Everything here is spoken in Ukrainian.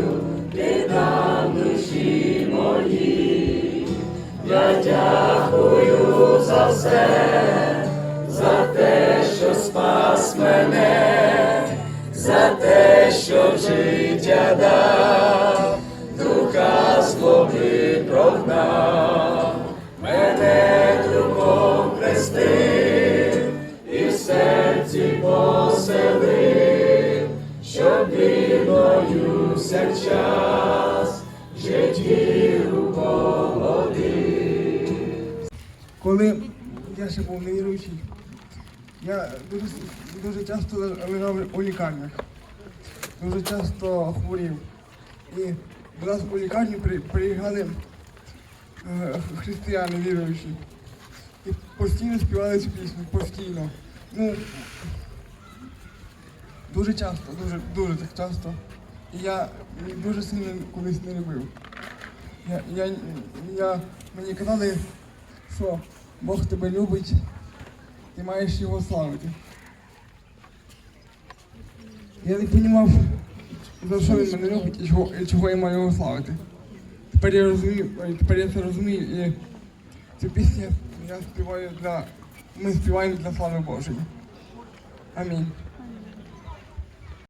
Сію, ти душі мої, я дякую за все, за те, що спас мене, за те, що в життя дав, духа злоби прогнав, мене другом хрестив і в серці поселив. Вірною всякчас житті руководив. Коли я ще був невіруючий, я дуже, дуже часто лежав у лікарнях, дуже часто хворів. І до нас у лікарню при- приїжджали е, християни віруючі. І постійно співали цю пісню, постійно. Ну, дуже часто, дуже, дуже так часто. Я дуже сильно колись не любив. Я, я, я, мені казали, що Бог тебе любить, ти маєш його славити. Я не розумів, за що він мене любить і чого, і чого я маю його славити. Тепер я розумію, тепер я це розумію і цю пісню я співаю для. Ми співаємо для слави Божої. Амінь.